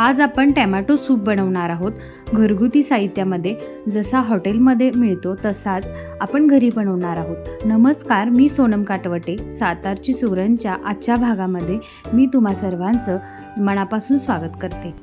आज आपण tomato soup बनवणार आहोत. घरगुती साहित्यामध्ये जसा हॉटेलमध्ये मिळतो तसाच आपण घरी बनवणार आहोत. नमस्कार मी सोनम काटवटे सातारची सुरणच्या आजच्या भागामध्ये मी तुम्हा सर्वांचं मनापासून स्वागत करते.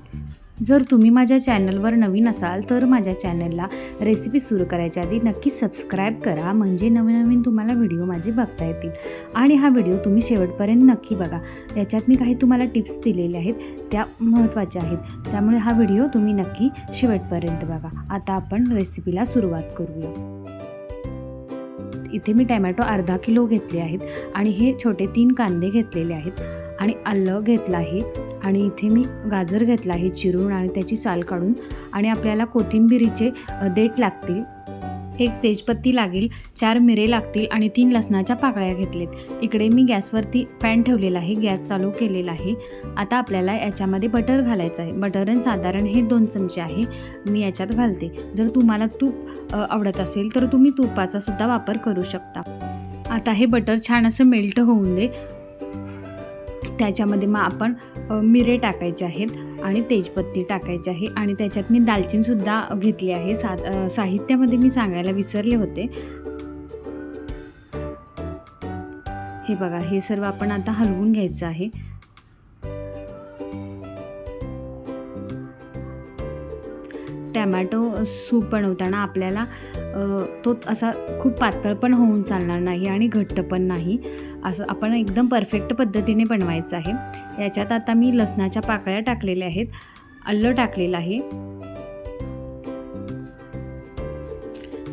जर तुम्ही माझ्या चॅनलवर नवीन असाल तर माझ्या चॅनलला रेसिपी सुरू करायच्या आधी नक्की सबस्क्राईब करा. म्हणजे नवीन नवीन तुम्हाला व्हिडिओ माझे बघता येतील. आणि हा व्हिडिओ तुम्ही शेवटपर्यंत नक्की बघा. याच्यात मी काही तुम्हाला टिप्स दिलेल्या आहेत त्या महत्त्वाच्या आहेत. त्यामुळे हा व्हिडिओ तुम्ही नक्की शेवटपर्यंत बघा. आता आपण रेसिपीला सुरुवात करूया. इथे मी टॅमॅटो अर्धा किलो घेतले आहेत आणि हे छोटे तीन कांदे घेतलेले आहेत. आणि आलं घेतलं आहे आणि इथे मी गाजर घेतला आहे चिरून आणि त्याची साल काढून आणि आपल्याला कोथिंबिरीचे देठ लागतील. एक तेजपत्ती लागेल चार मिरे लागतील आणि तीन लसणाच्या पाकळ्या घेतलेत. इकडे मी गॅसवरती पॅन ठेवलेला आहे गॅस चालू केलेला आहे. आता आपल्याला याच्यामध्ये बटर घालायचं आहे. बटरन साधारण हे दोन चमचे आहे मी याच्यात घालते. जर तुम्हाला तूप आवडत असेल तर तुम्ही तुपाचा सुद्धा वापर करू शकता. आता हे बटर छान असं मेल्ट होऊन दे. त्याच्यामध्ये मग आपण मिरे टाकायचे आहेत आणि तेजपत्ती टाकायची आहे आणि त्याच्यात मी दालचिनीसुद्धा घेतली आहे. सा साहित्यामध्ये मी सांगायला विसरले होते. हे बघा हे सर्व आपण आता हलवून घ्यायचं आहे. टॅमॅटो सूप बनवताना आपल्याला तो असा खूप पातळ पण होऊन चालणार नाही आणि घट्ट पण नाही. असं आपण एकदम परफेक्ट पद्धतीने बनवायचं आहे. याच्यात आता मी लसणाच्या पाकळ्या टाकलेल्या आहेत. आलं टाकलेलं आहे.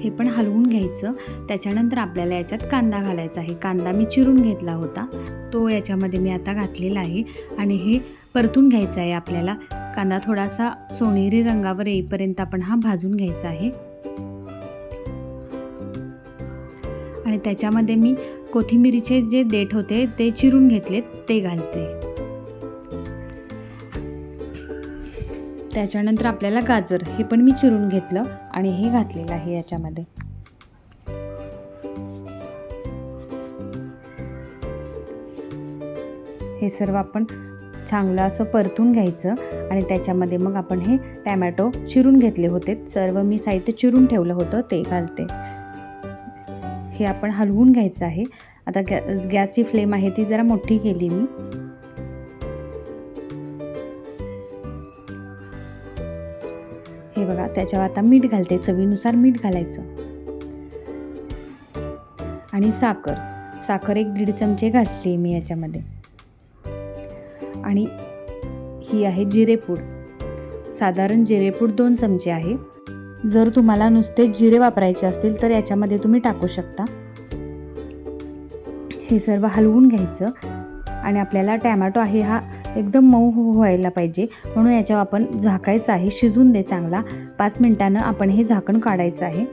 हे पण हलवून घ्यायचं. त्याच्यानंतर आपल्याला याच्यात कांदा घालायचा आहे. कांदा मी चिरून घेतला होता. तो याच्यामध्ये मी आता घातलेला आहे. आणि हे परतून घ्यायचं आहे आपल्याला. कांदा थोडासा सोनेरी रंगावर येईपर्यंत आपण हा भाजून घ्यायचा आहे. आणि त्याच्यामध्ये मी कोथिंबिरीचे जे देठ होते ते चिरून घेतलेत ते घालते. त्याच्यानंतर आपल्याला गाजर हे पण मी चिरून घेतलं आणि हे घातलेलं आहे याच्यामध्ये. हे सर्व आपण चांगलं असं परतून घ्यायचं आणि त्याच्यामध्ये मग आपण हे टॅमॅटो चिरून घेतले होते. सर्व मी साहित्य चिरून ठेवलं होतं ते घालते. हे आपण हलवून घ्यायचं आहे. आता गॅ गॅसची फ्लेम आहे ती जरा मोठी केली मी. हे बघा त्याच्यावर आता मीठ घालते चवीनुसार मीठ घालायचं. आणि साखर. साखर एक दीड चमचे घातली मी याच्यामध्ये. आणि ही आहे जिरेपूड साधारण जिरेपूड दोन चमचे आहे. जर तुम्हाला नुसते जिरे वापरायचे असतील तर याच्यामध्ये तुम्ही टाकू शकता. हे सर्व हलवून घ्यायचं आणि आपल्याला टॅमॅटो आहे हा एकदम मऊ हो- व्हायला पाहिजे. म्हणून याच्यावर आपण झाकायचं आहे शिजून दे चांगला. पाच मिनिटानं आपण हे झाकण काढायचं आहे.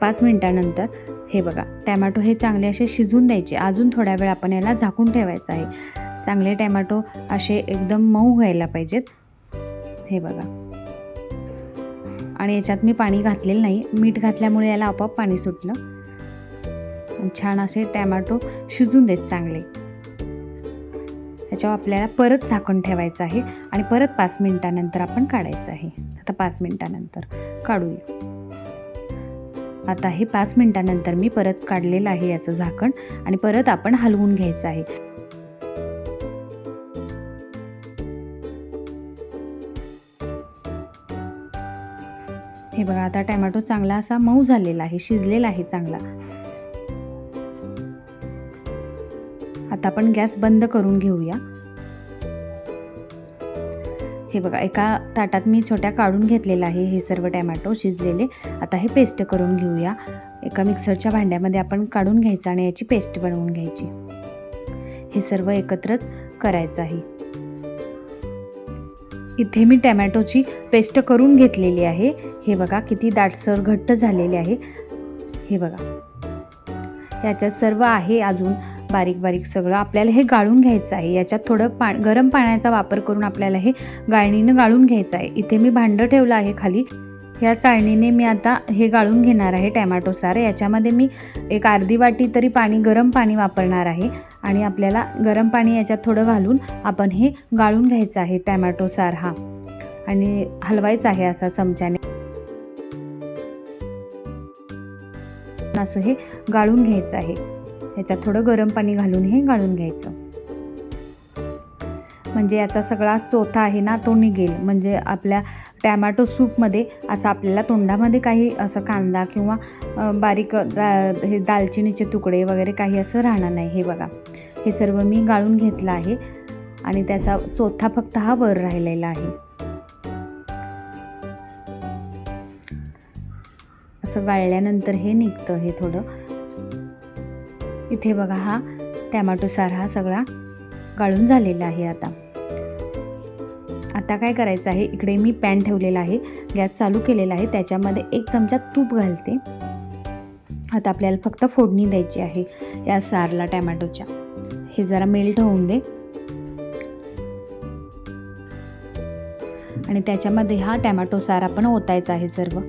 पाच मिनिटानंतर हे बघा टॅमॅटो हे चांगले असे शिजून द्यायचे. अजून थोड्या वेळ आपण याला झाकून ठेवायचं आहे. चांगले टॅमॅटो असे एकदम मऊ व्हायला पाहिजेत. हे बघा. आणि याच्यात मी पाणी घातलेलं नाही. मीठ घातल्यामुळे याला आपोआप पाणी सुटलं. छान असे टॅमॅटो शिजून देत चांगले. त्याच्यावर आपल्याला परत झाकण ठेवायचं आहे. आणि परत पाच मिनिटानंतर आपण काढायचं आहे. आता पाच मिनिटानंतर काढूया. आता हे पाच मिनिटानंतर मी परत काढलेलं आहे याचं झाकण आणि परत आपण हलवून घ्यायचं आहे. हे बघा आता टॅमॅटो चांगला असा मऊ झालेला आहे शिजलेला आहे चांगला. आता आपण गॅस बंद करून घेऊया. हे बघा एका ताटात मी छोट्या काढून घेतलेलं आहे हे सर्व टॅमॅटो शिजलेले. आता हे पेस्ट करून घेऊया. एका मिक्सरच्या भांड्यामध्ये आपण काढून घ्यायचं आणि याची पेस्ट बनवून घ्यायची. हे सर्व एकत्रच करायचं आहे. इथे मी टॅमॅटोची पेस्ट करून घेतलेली आहे. हे बघा किती दाटसर घट्ट झालेले आहे. हे बघा. याच्यात सर्व आहे अजून बारीक बारीक सगळं आपल्याला हे गाळून घ्यायचं आहे. याच्यात थोडं पा गरम पाण्याचा वापर करून आपल्याला हे गाळणीनं गाळून घ्यायचं आहे. इथे मी भांडं ठेवलं आहे खाली. ह्या चाळणीने मी आता हे गाळून घेणार आहे टॅमॅटो सार. याच्यामध्ये मी एक अर्धी वाटी तरी पाणी गरम पाणी वापरणार आहे. आणि आपल्याला गरम पाणी याच्यात थोडं घालून आपण हे गाळून घ्यायचं आहे टॅमॅटो सार हा. आणि हलवायचा आहे असा चमच्याने. असं हे गाळून घ्यायचं आहे. ह्याच्यात थोडं गरम पाणी घालून हे गाळून घ्यायचं. म्हणजे याचा सगळा चोथा आहे ना तो निघेल. म्हणजे आपल्या टॅमॅटो सूपमध्ये असं आपल्याला तोंडामध्ये काही असं कांदा किंवा बारीक दा हे दालचिनीचे तुकडे वगैरे काही असं राहणार नाही. हे बघा. हे सर्व मी गाळून घेतलं आहे आणि त्याचा चोथा फक्त हा वर राहिलेला आहे. असं गाळल्यानंतर हे निघतं हे थोडं. इथे बघा हा टॅमॅटो सार हा सगळा गाळून झालेला आहे आता. आता काय करायचं आहे? इकडे मी पॅन ठेवलेला आहे. गॅस चालू केलेला आहे. त्याच्यामध्ये एक चमचा तूप घालते. आता आपल्याला फक्त फोडणी द्यायची आहे या सारला टॅमॅटोच्या. हे जरा मेल्ट होऊन दे. आणि त्याच्यामध्ये हा टॅमॅटो सार आपण ओतायचा आहे सर्व.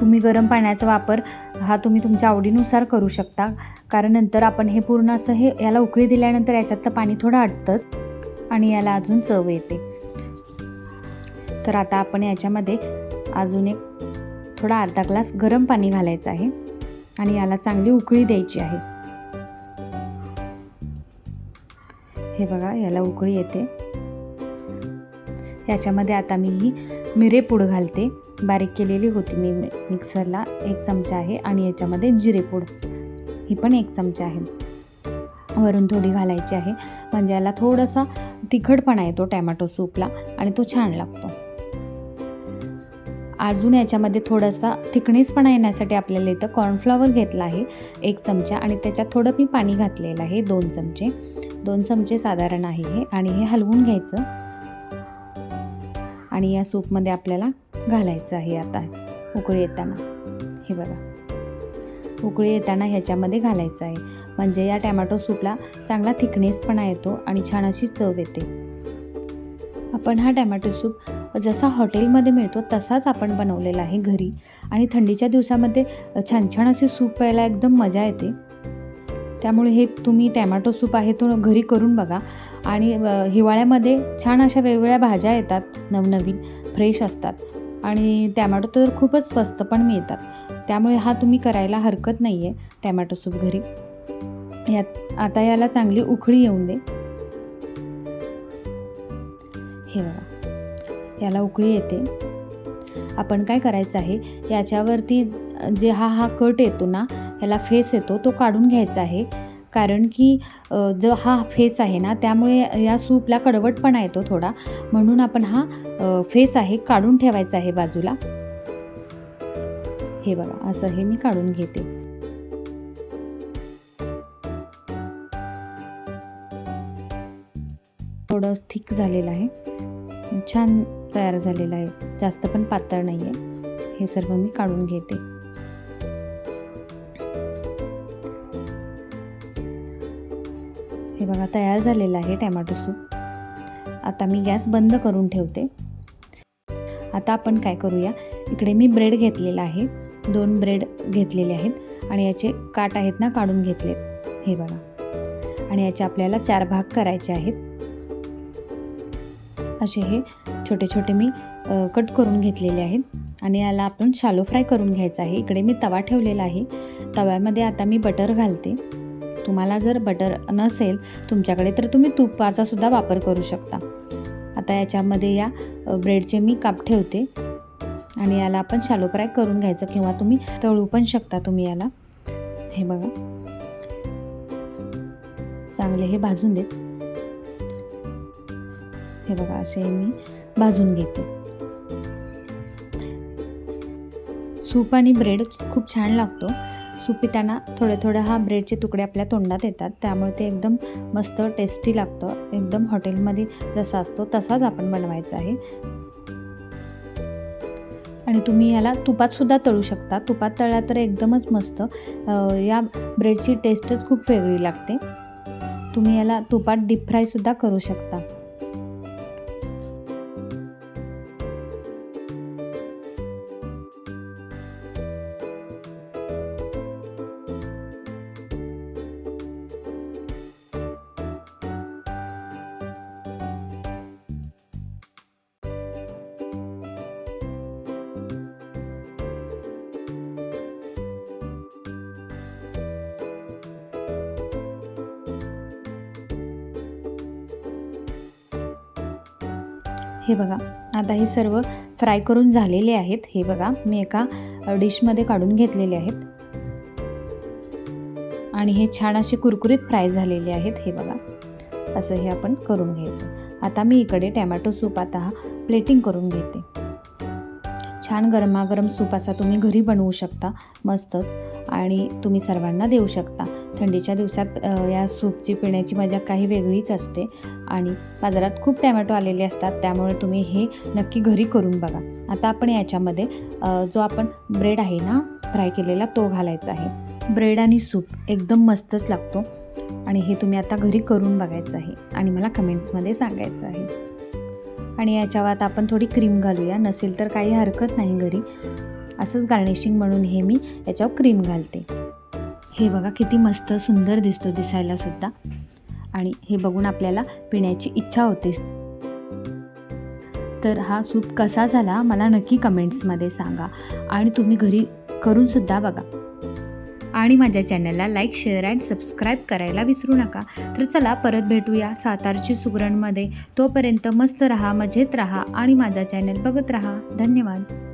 तुम्ही गरम पाण्याचा वापर हा तुम्ही तुमच्या आवडीनुसार करू शकता. कारण नंतर आपण हे पूर्ण असं हे याला उकळी दिल्यानंतर याच्यातलं पाणी थोडं अटतंच आणि याला अजून चव येते. तर आता आपण याच्यामध्ये अजून एक थोडा अर्धा ग्लास गरम पाणी घालायचं आहे आणि याला चांगली उकळी द्यायची आहे. हे बघा याला उकळी येते. ह्याच्यामध्ये आता मी ही मिरेपूड घालते. बारीक केलेली होती मी मिक्सरला. एक चमचा आहे आणि याच्यामध्ये जिरेपूड ही पण एक चमचा आहे. वरून थोडी घालायची आहे. म्हणजे याला थोडासा तिखटपणा येतो टॅमॅटो सूपला आणि तो छान लागतो. अजून याच्यामध्ये थोडासा थिकनेसपणा येण्यासाठी आपल्याला इथं कॉर्नफ्लॉवर घेतला आहे. एक चमचा आणि त्याच्यात थोडं मी पाणी घातलेलं आहे. दोन चमचे. दोन चमचे साधारण आहे हे. आणि हे हलवून घ्यायचं. आणि या सूपमध्ये आपल्याला घालायचं आहे आता. उकळी येताना. हे बघा. उकळी येताना ह्याच्यामध्ये घालायचं आहे. म्हणजे या टॅमॅटो सूपला चांगला थिकनेसपणा येतो आणि छान अशी चव येते. आपण हा टॅमॅटो सूप जसा हॉटेलमध्ये मिळतो तसाच आपण बनवलेला आहे घरी. आणि थंडीच्या दिवसामध्ये छान छान असे सूप प्यायला एकदम मजा येते. त्यामुळे हे तुम्ही टॅमॅटो सूप आहे तो घरी करून बघा. आणि हिवाळ्यामध्ये छान अशा वेगवेगळ्या भाज्या येतात नवनवीन फ्रेश असतात. आणि टॅमॅटो तर खूपच स्वस्त पण मिळतात. त्यामुळे हा तुम्ही करायला हरकत नाही आहे टॅमॅटो सूप घरी. यात आता याला चांगली उकळी येऊन दे. हे बघा. याला उकळी येते. आपण काय करायचं आहे? याच्यावरती जे हा हा कट येतो ना ह्याला फेस येतो तो काढून घ्यायचा आहे. कारण की जो हा फेस आहे ना त्यामुळे या सूपला कडवटपणा येतो थोडा. म्हणून आपण हा फेस आहे काढून ठेवायचा आहे बाजूला. हे बघा असं हे मी काढून घेते. थोडं थिक झालेलं आहे. छान तयार झालेलं आहे. जास्त पण पातळ नाही आहे हे सर्व मी काढून घेते. हे बघा तयार झालेलं आहे टॅमॅटो सूप. आता मी गॅस बंद करून ठेवते. आता आपण काय करूया इकडे मी ब्रेड घेतलेला आहे. दोन ब्रेड घेतलेले आहेत आणि याचे काट आहेत ना काढून घेतले. हे बघा. आणि याचे आपल्याला चार भाग करायचे आहेत. असे हे छोटे छोटे मी कट करून घेतलेले आहेत. आणि याला आपण शालो फ्राय करून घ्यायचं आहे. इकडे मी तवा ठेवलेला आहे. तव्यामध्ये आता मी बटर घालते. तुम्हाला जर बटर नसेल तुमच्याकडे तर तुम्ही तुपाचा सुद्धा वापर करू शकता. आता याच्यामध्ये या ब्रेडचे मी काप ठेवते. आणि याला आपण शालो फ्राय करून घ्यायचं किंवा तुम्ही तळू पण शकता तुम्ही याला. हे बघा. चांगले हे भाजून देत. हे बघा असे मी भाजून घेते. सूप आणि ब्रेड खूप छान लागतो. सूप थोडे थोडे हा ब्रेडचे तुकडे आपल्या तोंडात येतात. त्यामुळे ते एकदम मस्त टेस्टी लागतं. एकदम हॉटेलमध्ये जसा असतो तसाच आपण बनवायचा आहे. आणि तुम्ही याला तुपातसुद्धा तळू शकता. तुपात तळला तर एकदमच मस्त. या ब्रेडची टेस्टच खूप वेगळी लागते. तुम्ही याला तुपात डीप फ्रायसुद्धा करू शकता. हे बघा आता हे सर्व फ्राय करून झालेले आहेत. हे बघा मी एका डिशमध्ये काढून घेतलेले आहेत. आणि हे छान असे कुरकुरीत फ्राय झालेले आहेत. हे बघा असं हे आपण करून घ्यायचं. आता मी इकडे टॅमॅटो सूप आता प्लेटिंग करून घेते. छान गरमागरम सूप असा तुम्ही घरी बनवू शकता. मस्तच. आणि तुम्ही सर्वांना देऊ शकता. थंडीच्या दिवसात या सूपची पिण्याची मजा काही वेगळीच असते आणि बाजारात खूप टॅमॅटो आलेले असतात त्यामुळे तुम्ही हे नक्की घरी करून बघा. आता आपण याच्यामध्ये जो आपण ब्रेड आहे ना फ्राय केलेला तो घालायचा आहे. ब्रेड आणि सूप एकदम मस्तच लागतो आणि हे तुम्ही आता घरी करून बघायचं आहे आणि मला कमेंट्समध्ये सांगायचं आहे. आणि याच्यावर आपण थोडी क्रीम घालूया नसेल तर काही हरकत नाही घरी. असंच गार्निशिंग म्हणून हे मी याच्यावर क्रीम घालते. हे बघा किती मस्त सुंदर दिसतो दिसायला सुद्धा. आणि हे बघून आपल्याला पिण्याची इच्छा होते. तर हा सूप कसा झाला मला नक्की कमेंट्समध्ये सांगा. आणि तुम्ही घरी करूनसुद्धा बघा. आणि माझ्या चॅनलला लाईक शेअर अँड सबस्क्राईब करायला विसरू नका. तर चला परत भेटूया सातारची सुगरणमध्ये तोपर्यंत मस्त रहा मजेत रहा आणि माझा चॅनल बघत रहा. धन्यवाद.